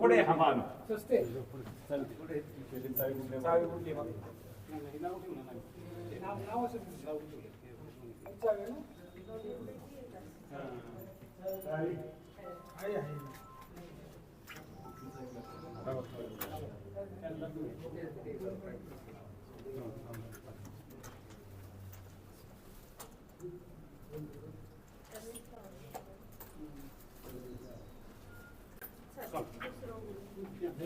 पुढे हा मान. सस्ते चालते पुढे चावी कुठे चावी कुठली आहे? नाही, नाही, नाव ठेवू नका. ते नाव- नाव असेल तुमचं, नाव ठेवलं. चावी आहे ना? चावी आहे, आहे. दुसरं घेऊन घेऊ, घेऊ, घेऊ. साहेब, या इकडे chairman साहेब.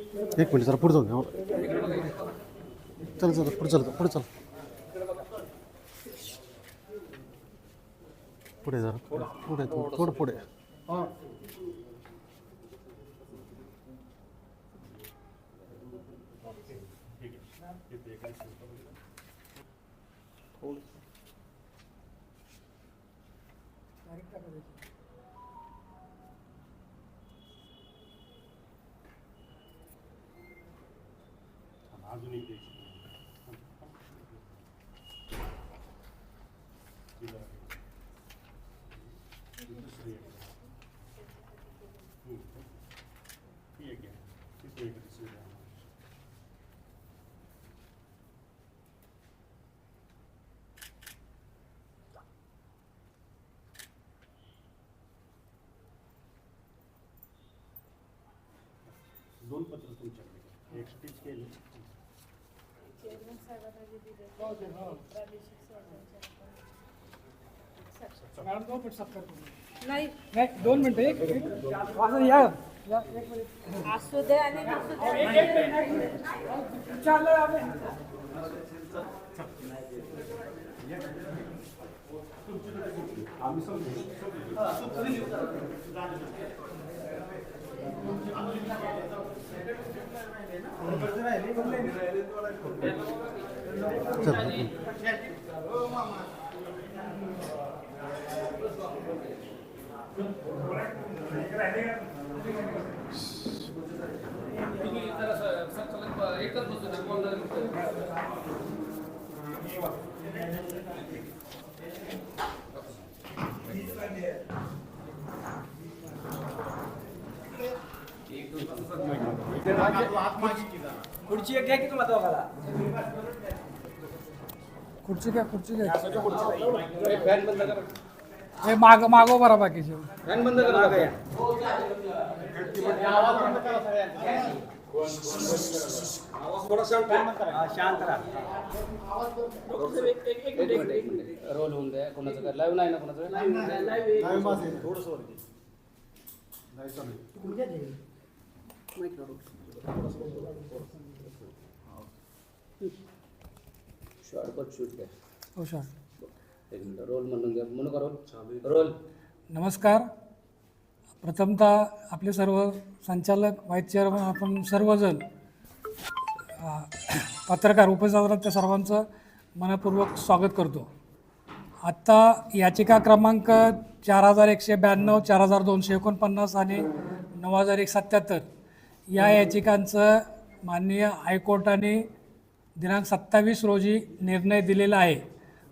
एक मिनिट जरा पुढे जाऊ चल चल पुढे चल पुढे चल. पुढे जरा पुढे पुढे थोडं थोडं पुढे. अजून दुसरी एक. हम्म. ती एक घ्या. तिसरी एक, तिसरी घ्या. दोन पत्र तुमच्याकडे एक स्टिच केले चेअरमन साहेबांना जे दिले हो, ते, हो. प्रादेशिक स्वराज्याचे आपण. मॅडम दोन मिनिट सत्कार करू. नाही. नाही दोन मिनिटं एक एक- वासर या. या, एक मिनिट असू दे आणि नसू दे खुर्ची एक घ्या की तुम्हाला दोघाला? खुर्ची घ्या खुर्ची घ्या. हे माग मागो बरा बाकीचे. रोल होऊन द्या कोणाचं काय लाईव्ह नाही ना कोणाचं शॉर्टकट शूट द्या हो सर एक मिनिट रोल म्हणून घ्या. म्हणू का रोल? रोल. नमस्कार. प्रथमतः आपले सर्व संचालक व्हाईस चेअरमन आपण सर्वजण पत्रकार उपसदराच्या सर्वांचं मनपूर्वक स्वागत करतो. आत्ता याचिका क्रमांक चार हजार एकशे ब्याण्णव चार हजार दोनशे एकोणपन्नास आणि नऊ हजार एक सत्याहत्तर या याचिकांचं माननीय हायकोर्टाने दिनांक सत्तावीस रोजी निर्णय दिलेला आहे.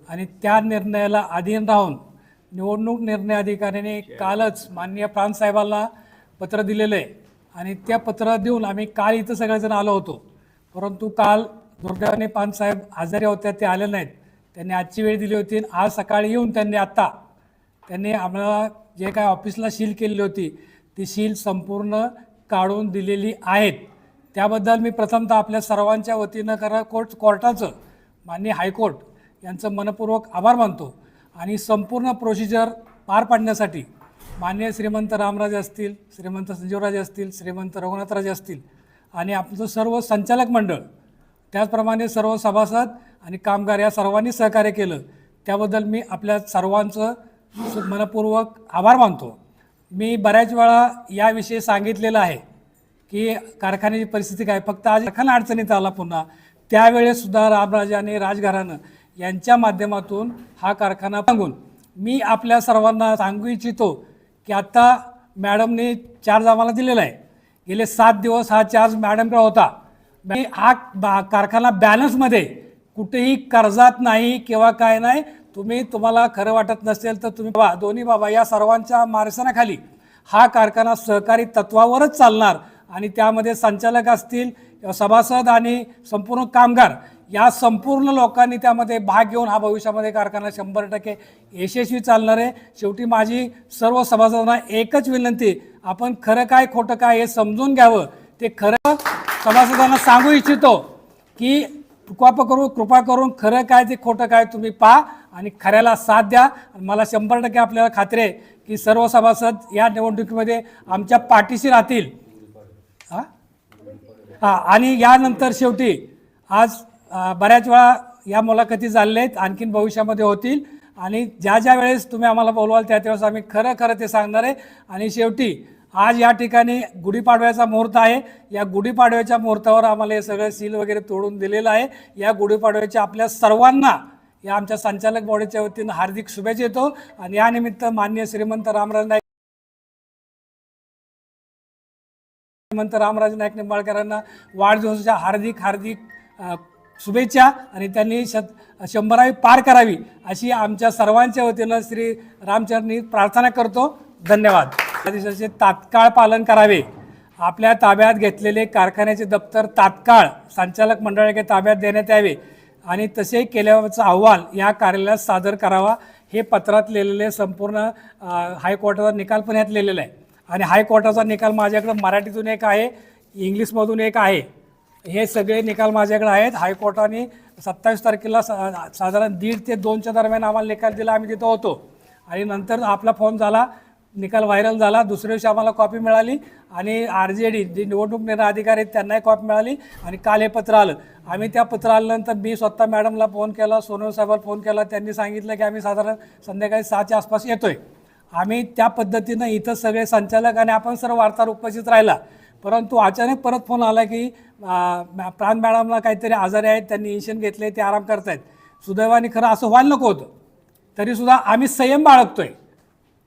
आणि त्या निर्णयाला अधीन राहून निवडणूक निर्णय अधिकाऱ्याने कालच माननीय प्रांतसाहेबांना पत्र दिलेलं आहे आणि त्या पत्र देऊन आम्ही काल इथं सगळेजण आलो होतो. परंतु काल दुर्दैवाने पानसाहेब आजारी होत्या ते आले नाहीत. त्यांनी आजची वेळ दिली होती आणि आज सकाळी येऊन त्यांनी आत्ता त्यांनी आम्हाला जे काय ऑफिसला सील केलेली होती ती सील संपूर्ण काढून दिलेली आहेत. त्याबद्दल मी प्रथमतः आपल्या सर्वांच्या वतीनं करा कोर्ट कोर्टाचं माननीय हायकोर्ट यांचं मनपूर्वक आभार मानतो. आणि संपूर्ण प्रोसिजर पार पाडण्यासाठी माननीय श्रीमंत रामराजे असतील श्रीमंत संजीवराजे असतील श्रीमंत रघुनाथराजे असतील आणि आमचं सर्व संचालक मंडळ त्याचप्रमाणे सर्व सभासद आणि कामगार या सर्वांनी सहकार्य केलं त्याबद्दल मी आपल्या सर्वांचं मनपूर्वक आभार मानतो. मी बऱ्याच वेळा याविषयी सांगितलेलं आहे की कारखान्याची परिस्थिती काय फक्त आज कारखाना अडचणीत आला पुन्हा त्यावेळेससुद्धा रामराजाने राजघराणं यांच्या माध्यमातून हा कारखाना सांगून मी आपल्या सर्वांना सांगू इच्छितो की आत्ता मॅडमने चार्ज आम्हाला दिलेला आहे. गेले सात दिवस हा चार्ज मॅडमकडे होता. मी हा बा कारखाना बॅलन्समध्ये कुठेही कर्जात नाही किंवा काय नाही तुम्ही तुम्हाला खरं वाटत नसेल तर तुम्ही बाबा दोन्ही बाबा या सर्वांच्या मार्गदर्शनाखाली हा कारखाना सहकारी तत्वावरच चालणार आणि त्यामध्ये संचालक असतील सभासद आणि संपूर्ण कामगार या संपूर्ण लोकांनी त्यामध्ये भाग घेऊन हा भविष्यामध्ये कारखाना शंभर टक्के यशस्वी चालणार आहे. शेवटी माझी सर्व सभासदांना एकच विनंती आपण खरं काय खोटं काय हे समजून घ्यावं. ते खरं सभासदांना सांगू इच्छितो की कृपा करून कृपा करून खरं काय ते खोटं काय तुम्ही पहा आणि खऱ्याला साथ द्या. मला शंभर टक्के आपल्याला खात्री आहे की सर्व सभासद या निवडणुकीमध्ये आमच्या पाठीशी राहतील. हां? हां आणि यानंतर शेवटी आज बऱ्याच वेळा या मुलाखती झालेल्या आहेत आणखीन भविष्यामध्ये होतील. आणि ज्या ज्या वेळेस तुम्ही आम्हाला बोलवाल त्या त्यावेळेस आम्ही खरं खरं ते सांगणार आहे. आणि शेवटी आज या ठिकाणी गुढीपाडव्याचा मुहूर्त आहे. या गुढीपाडव्याच्या मुहूर्तावर आम्हाला हे सगळं सील वगैरे तोडून दिलेलं आहे. या गुढीपाडव्याच्या आपल्या सर्वांना या आमच्या संचालक बॉडीच्या वतीनं हार्दिक शुभेच्छा येतो आणि यानिमित्त मान्य श्रीमंत रामराज नाईक श्रीमंत रामराज नाईक निंबाळकरांना वाढदिवसाच्या हार्दिक हार्दिक शुभेच्छा आणि त्यांनी शत शंभरावी पार करावी अशी आमच्या सर्वांच्या वतीनं श्री रामचरणी प्रार्थना करतो. धन्यवाद. आदेशाचे तात्काळ पालन करावे. आपल्या ताब्यात घेतलेले कारखान्याचे दप्तर तात्काळ संचालक मंडळाच्या ताब्यात देण्यात यावे आणि तसे केल्याचा अहवाल या कार्यालयात सादर करावा हे पत्रात लिहिलेले संपूर्ण हायकोर्टाचा निकाल पण यात लिहिलेला आहे. आणि हायकोर्टाचा निकाल माझ्याकडं मराठीतून एक आहे इंग्लिशमधून एक आहे. हे सगळे निकाल माझ्याकडे आहेत. हायकोर्टाने सत्तावीस तारखेला सा साधारण दीड ते दोनच्या दरम्यान आम्हाला निकाल दिला. आम्ही तिथं होतो. आणि नंतर आपला फोन झाला. निकाल व्हायरल झाला. दुसऱ्या दिवशी आम्हाला कॉपी मिळाली. आणि आर जे डी जे निवडणूक निर्णय अधिकारी आहेत त्यांनाही कॉपी मिळाली. आणि काल हे पत्र आलं. आम्ही त्या पत्र आल्यानंतर मी स्वतः मॅडमला फोन केला. सोनवणे साहेबाला फोन केला. त्यांनी सांगितलं की आम्ही साधारण संध्याकाळी सहाच्या आसपास येतोय. आम्ही त्या पद्धतीनं इथं सगळे संचालक आणि आपण सर्व वार्ताहर उपस्थित राहिला. परंतु अचानक परत फोन आला की प्राण मॅडमला काहीतरी आजारी आहेत त्यांनी इंजेक्शन घेतले ते आराम करतायत. सुदैवाने खरं असं व्हायला नको होतं. तरीसुद्धा आम्ही संयम बाळगतोय.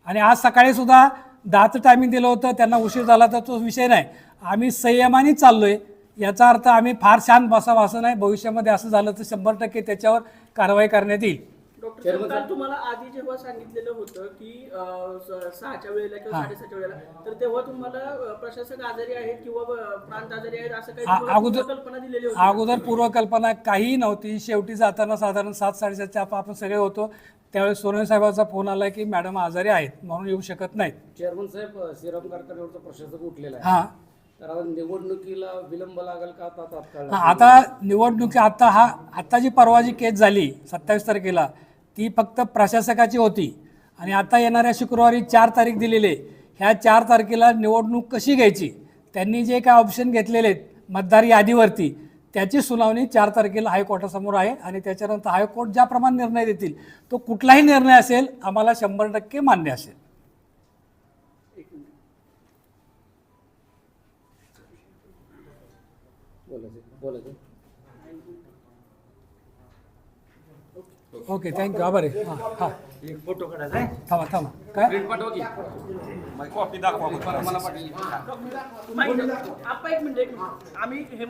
आणि आज सकाळीसुद्धा दहाचं टायमिंग दिलं होतं त्यांना उशीर झाला तर तो विषय नाही. आम्ही संयमाने चाललो आहे याचा अर्थ आम्ही फार शांत बसावं असं नाही. भविष्यामध्ये असं झालं तर शंभर टक्के त्याच्यावर कारवाई करण्यात येईल. डॉक्टर साहेब, काल तुम्हाला आधी जेव्हा सांगितलेलं होतं की अं, स- सहाच्या वेळेला किंवा साडेसहाच्या वेळेला तर तेव्हा तुम्हाला अं, प्रशासक आजारी आहेत किंवा अं, प्रांत आजारी आहेत असं काही आ- तुम्हाला अगोदर- कल्पना दिलेली होती अगोदर पूर्वकल्पना काहीही नव्हती. शेवटी जाताना साधारण सात साडेसातच्या आप- आपण सगळे होतो. त्यावेळेस सोनवणे साहेबाचा फोन आला की मॅडम आजारी आहेत म्हणून येऊ शकत नाहीत. चेअरमन साहेब श्रीराम कारखान्यावरचा प्रशासक उठलेला आहे. हां. तर आता निवडणुकीला विलंब लागेल का आता तात्काळ? हा, आता निवडणुकी आता हा आता जी परवा जी केस झाली सत्तावीस तारखेला ती फक्त प्रशासकाची होती. आणि आता येणाऱ्या शुक्रवारी चार तारीख दिलेली आहे ह्या चार तारखेला निवडणूक कशी घ्यायची? त्यांनी जे काय ऑप्शन घेतलेले आहेत मतदार यादीवरती त्याची सुनावणी चार तारखेला हायकोर्टासमोर आहे आणि त्याच्यानंतर हायकोर्ट ज्याप्रमाणे निर्णय देतील तो कुठलाही निर्णय असेल आम्हाला शंभर टक्के मान्य असेल. बोला बोला ओके थँक्यू आभार आहे. हां हां. थांबा थांबा. काय? प्रिंट पाठवा की? कॉपी दाखवा मला पाठवली एक मिनिट एक मिनिट. आम्ही हे